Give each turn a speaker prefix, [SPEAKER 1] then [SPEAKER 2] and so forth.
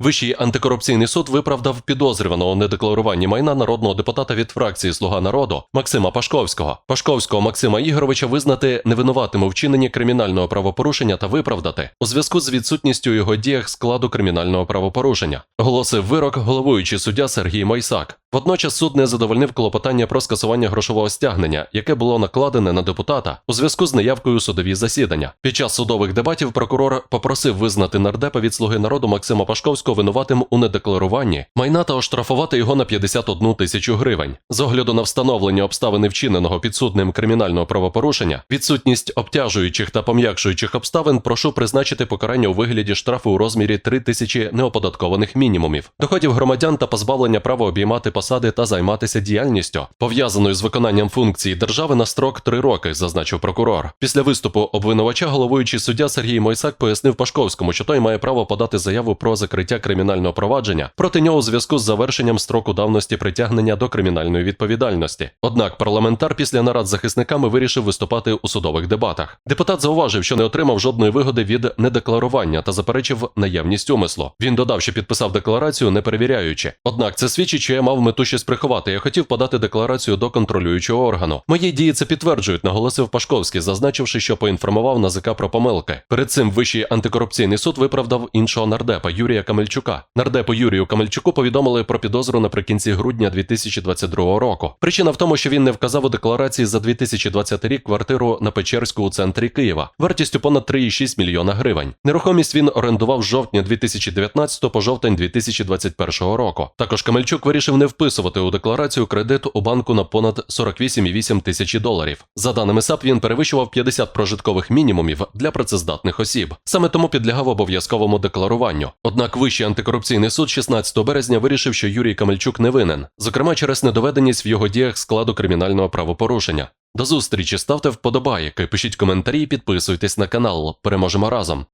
[SPEAKER 1] Вищий антикорупційний суд виправдав підозрюваного у недекларуванні майна народного депутата від фракції Слуга народу Максима Пашковського. Пашковського Максима Ігоровича визнати невинуватим вчиненні кримінального правопорушення та виправдати у зв'язку з відсутністю його діях складу кримінального правопорушення. Оголосив вирок головуючий суддя Сергій Майсак. Водночас суд не задовольнив клопотання про скасування грошового стягнення, яке було накладене на депутата у зв'язку з неявкою судові засідання. Під час судових дебатів прокурор попросив визнати нардепа від слуги народу Максима Пашковського винуватим у недекларуванні майна та оштрафувати його на 51 тисячу гривень. З огляду на встановлення обставини вчиненого підсудним кримінального правопорушення, відсутність обтяжуючих та пом'якшуючих обставин, прошу призначити покарання у вигляді штрафу у розмірі 3 тисячі неоподаткованих мінімумів, доходів громадян та позбавлення права обіймати посади та займатися діяльністю, пов'язаною з виконанням функцій держави на строк 3 роки, зазначив прокурор. Після виступу обвинувача головуючий суддя Сергій Мойсак пояснив Пашковському, що той має право подати заяву про закриття кримінального провадження проти нього у зв'язку з завершенням строку давності притягнення до кримінальної відповідальності. Однак парламентар після нарад з захисниками вирішив виступати у судових дебатах. Депутат зауважив, що не отримав жодної вигоди від недекларування та заперечив наявність умислу. Він додав, що підписав декларацію, не перевіряючи. Однак це свідчить, що я мав мету щось приховати. Я хотів подати декларацію до контролюючого органу. Мої дії це підтверджують, наголосив Пашковський, зазначивши, що поінформував НАЗК про помилки. Перед цим Вищий антикорупційний суд виправдав іншого нардепа Юрія Камельчука. Нардепу Юрію Камельчуку повідомили про підозру наприкінці грудня 2022 року. Причина в тому, що він не вказав у декларації за 2020 рік квартиру на Печерську у центрі Києва вартістю понад 3,6 мільйона гривень. Нерухомість він орендував з жовтня 2019 по жовтень 2021 року. Також Камельчук вирішив не вписувати у декларацію кредит у банку на понад 48,8 тисячі доларів. За даними САП, він перевищував 50 прожиткових мінімумів для працездатних осіб. Саме тому підлягав обов'язковому декларуванню. Однак Вищий антикорупційний суд 16 березня вирішив, що Юрій Камельчук не винен, зокрема через недоведеність в його діях складу кримінального правопорушення. До зустрічі ставте вподобайки, пишіть коментарі, підписуйтесь на канал. Переможемо разом.